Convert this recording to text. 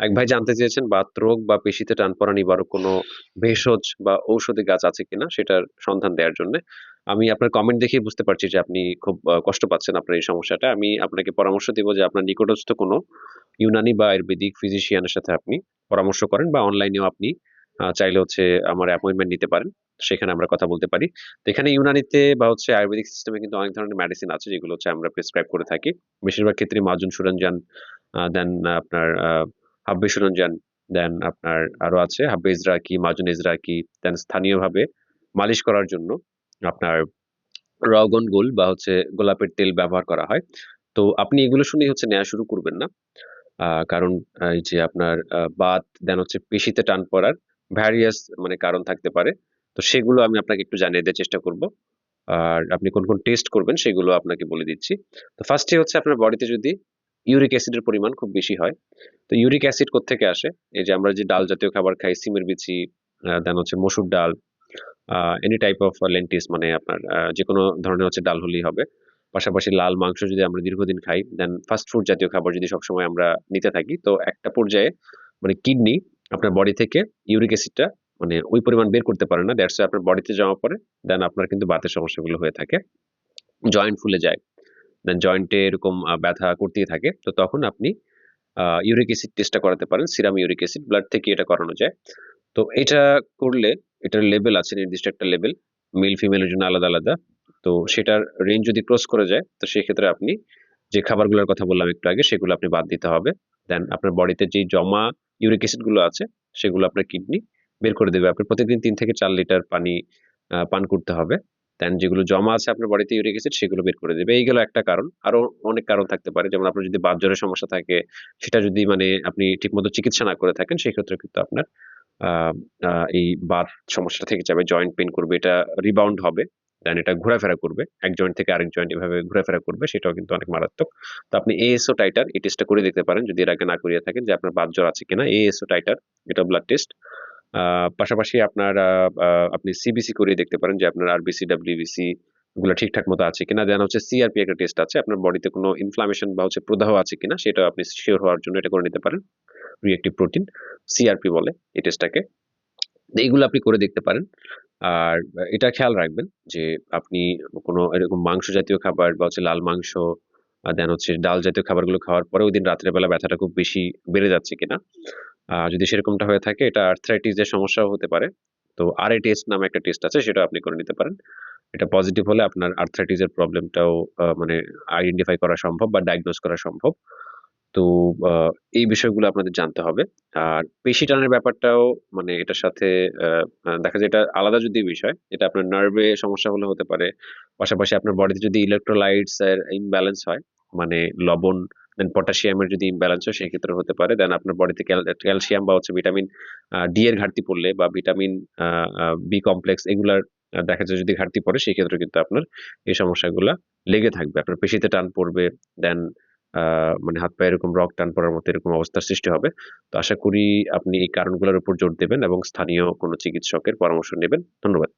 এক ভাই জানতে চেয়েছেন বাতরোগ বা পেশিতে টান পড়া নিবারক কোনো ভেষজ বা ঔষধি গাছ আছে কিনা সেটার সন্ধান দেওয়ার জন্য। আমি আপনার কমেন্ট দেখেই বুঝতে পারছি যে আপনি খুব কষ্ট পাচ্ছেন আপনার এই সমস্যাটা। আমি আপনাকে পরামর্শ দেব যে আপনার নিকটস্থ কোনো ইউনানি বা আয়ুর্বেদিক ফিজিশিয়ানের সাথে আপনি পরামর্শ করেন বা অনলাইনেও আপনি চাইলে হচ্ছে আমার অ্যাপয়েন্টমেন্ট নিতে পারেন। সেখানে আমরা কথা বলতে পারি। এখানে ইউনানিতে বা হচ্ছে আয়ুর্বেদিক সিস্টেমে কিন্তু অনেক ধরনের মেডিসিন আছে যেগুলো হচ্ছে আমরা প্রেসক্রাইব করে থাকি। বেশিরভাগ ক্ষেত্রে মাজুন, সুরঞ্জান দেন আপনার হাব্বে সুরঞ্জান দেন আপনার আরও আছে হাব্বে ইজরাকি মাজুন ইজরাকি দেন স্থানীয়ভাবে মালিশ করার জন্য আপনার রগন গোল বা হচ্ছে গোলাপের তেল ব্যবহার করা হয়। তো আপনি এগুলো শুনেই হচ্ছে নেওয়া শুরু করবেন না। কারণ এই যে আপনার বাত দেন হচ্ছে পেশিতে টান পড়ার ভ্যারিয়াস মানে কারণ থাকতে পারে। তো সেগুলো আমি আপনাকে একটু জানিয়ে দেওয়ার চেষ্টা করব। আর আপনি কোন কোন টেস্ট করবেন সেগুলো আপনাকে বলে দিচ্ছি। তো ফার্স্টে হচ্ছে আপনার বডিতে যদি ইউরিক অ্যাসিডের পরিমাণ খুব বেশি হয়। তো ইউরিক অ্যাসিড কোত্থেকে আসে? এই যে আমরা যে ডাল জাতীয় খাবার খাই, সিমের বিচি দেন হচ্ছে মসুর ডাল এনি টাইপ অফ লেন্টিস মানে আপনার যে কোনো ধরনের হচ্ছে ডাল হলেই হবে। পাশাপাশি লাল মাংস যদি আমরা দীর্ঘদিন খাই দেন ফাস্ট ফুড জাতীয় খাবার যদি সবসময় আমরা নিতে থাকি, তো একটা পর্যায়ে মানে কিডনি আপনার বডি থেকে ইউরিক অ্যাসিডটা মানে ওই পরিমাণ বের করতে পারে না। দ্যাটস আপনার বডিতে জমা পড়ে দেন আপনার কিন্তু বাতের সমস্যাগুলো হয়ে থাকে। জয়েন্ট ফুলে যায়। জয়েন্টে এরকম ব্যথা করতেই থাকে। তো তখন আপনি ইউরিক অ্যাসিড টেস্টটা করাতে পারেন সিরাম ইউরিক অ্যাসিড ব্লাড থেকে এটা করানো যায়। তো এটা করলে, এটার লেভেল আছে, নির্দিষ্ট একটা লেভেল মেল ফিমেলের জন্য আলাদা আলাদা। তো সেটার রেঞ্জ যদি ক্রস করে যায়, তো সেক্ষেত্রে আপনি যে খাবারগুলোর কথা বললাম একটু আগে, সেগুলো আপনি বাদ দিতে হবে। দেন আপনার বডিতে যেই জমা ইউরিক অ্যাসিডগুলো আছে, সেগুলো আপনার কিডনি বের করে দেবে। আপনি প্রতিদিন তিন থেকে চার লিটার পানি পান করতে হবে। দেন যেগুলো জমা আছে আপনার বডিতে ইউরিক অ্যাসিড সেগুলো বের করে দেবে। এইগুলো একটা কারণ। আরও অনেক কারণ থাকতে পারে। যেমন আপনার যদি বাত জ্বরের সমস্যা থাকে, সেটা যদি মানে আপনি ঠিকমতো চিকিৎসা না করে থাকেন, সেক্ষেত্রে কিন্তু আপনার এই বাত সমস্যাটা থেকে যাবে। জয়েন্ট পেন করবে, এটা রিবাউন্ড হবে দেন এটা ঘোরাফেরা করবে। এক জয়েন্ট থেকে আরেক জয়েন্ট এভাবে ঘোরাফেরা করবে, সেটাও কিন্তু অনেক মারাত্মক। তো আপনি এএসও টাইটার এই টেস্টটা করে দেখতে পারেন। যদি এর আগে না করিয়ে থাকেন যে আপনার বাত জ্বর আছে কিনা এএসও টাইটার এটা ব্লাড টেস্ট পাশাপাশি আপনার আপনি সিবিসি করিয়ে দেখতে পারেন যে আপনার আরবিসি ডাব্লিউবিসি এগুলো ঠিকঠাক মতো আছে কিনা। দেন হচ্ছে সিআরপি একটা টেস্ট আছে, আপনার বডিতে কোনো ইনফ্লামেশন বা হচ্ছে প্রদাহ আছে কিনা সেটা আপনি শিওর হওয়ার জন্য এটা করে নিতে পারেন। রিয়েক্টিভ প্রোটিন সিআরপি বলে এই টেস্টটাকে এইগুলো আপনি করে দেখতে পারেন। আর এটা খেয়াল রাখবেন যে আপনি কোনো এরকম মাংস জাতীয় খাবার বা হচ্ছে লাল মাংস দেন হচ্ছে ডাল জাতীয় খাবারগুলো খাওয়ার পরে ওই দিন রাত্রের বেলা ব্যথাটা খুব বেশি বেড়ে যাচ্ছে কিনা। যদি সেরকমটা হয়ে থাকে, এটা আর্থ্রাইটিসের সমস্যাও হতে পারে। তো আর টেস্ট নামে একটা টেস্ট আছে, সেটা আপনি করে নিতে পারেন। এটা পজিটিভ হলে আপনার আর্থ্রাইটিসের প্রবলেমটাও মানে আইডেন্টিফাই করা সম্ভব বা ডায়াগনোজ করা সম্ভব। তো এই বিষয়গুলো আপনাদের জানতে হবে। আর পেশি টানের ব্যাপারটাও মানে এটার সাথে দেখা যায় এটা আলাদা যদি বিষয়, এটা আপনার নার্ভে সমস্যা হলে হতে পারে। পাশাপাশি আপনার বডিতে যদি ইলেকট্রোলাইটস এর ইমব্যালেন্স হয় মানে লবণ দেন পটাশিয়ামের যদি ইমব্যালেন্স হয়, সেক্ষেত্রে হতে পারে। দেন আপনার বডিতে ক্যালসিয়াম বা হচ্ছে ভিটামিন ডি এর ঘাটতি পড়লে বা ভিটামিন বি কমপ্লেক্স এগুলার দেখা যায় যদি ঘাটতি পড়ে, সেক্ষেত্রে কিন্তু আপনার এই সমস্যাগুলা লেগে থাকবে। আপনার পেশিতে টান পড়বে দেন মানে হাত পায়ে এরকম রক টান পড়ার মতো এরকম অবস্থার সৃষ্টি হবে। তো আশা করি আপনি এই কারণগুলোর উপর জোর দেবেন এবং স্থানীয় কোনো চিকিৎসকের পরামর্শ নেবেন। ধন্যবাদ।